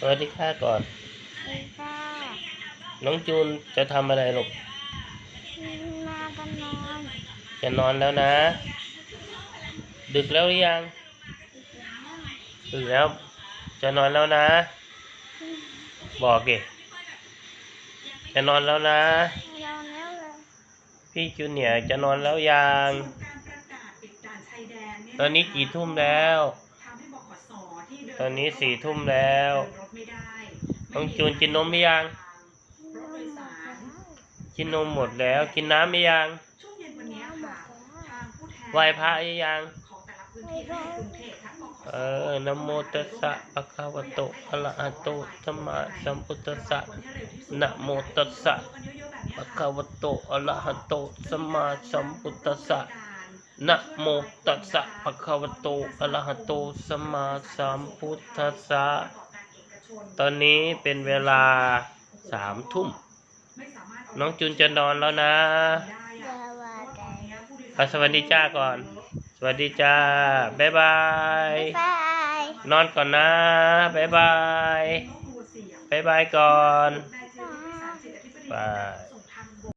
สวัสดีค่ะก่อนเองก็น้องจูนจะทำอะไรลูกมากันนอนจะนอนแล้วนะ ดึกแล้วหรือยัง ดึกแล้ว จะนอนแล้วนะ บอกดิจะนอนแล้วนะเราแล้วเลยพี่จูเนียร์จะนอนแล้วยัง ตอนนี้กี่ทุ่มแล้ว ตอนนี้สี่ทุ่มแล้วน้องจูนกินนมไหมยัง กินนมหมดแล้ว กินน้ำไหมยังช่วงเย็นวันนี้ค่ะทางผู้แทนไหว้พระหรือยังของแต่ละพื้นที่ในกรุงเทพทั้งบขเออนะโมตัสสะภะคะวะโตอะระหะโตสัมมาสัมพุทธัสสะนะโมตัสสะภะคะวะโตอะระหะโตสัมมาสัมพุทธัสสะ นะโมตัสสะภะคะวะโตอะระหะโตสัมมาสัมพุทธัสสะตอนนี้เป็นเวลาสามทุ่ม น้องจุนจะนอนแล้วนะเดี๋ยวว่าแต่อะสวัสดีจ้าก่อน สวัสดีจ้า บ๊ายบายบาย นอนก่อนนะ บ๊ายบาย บ๊ายบายก่อนบาย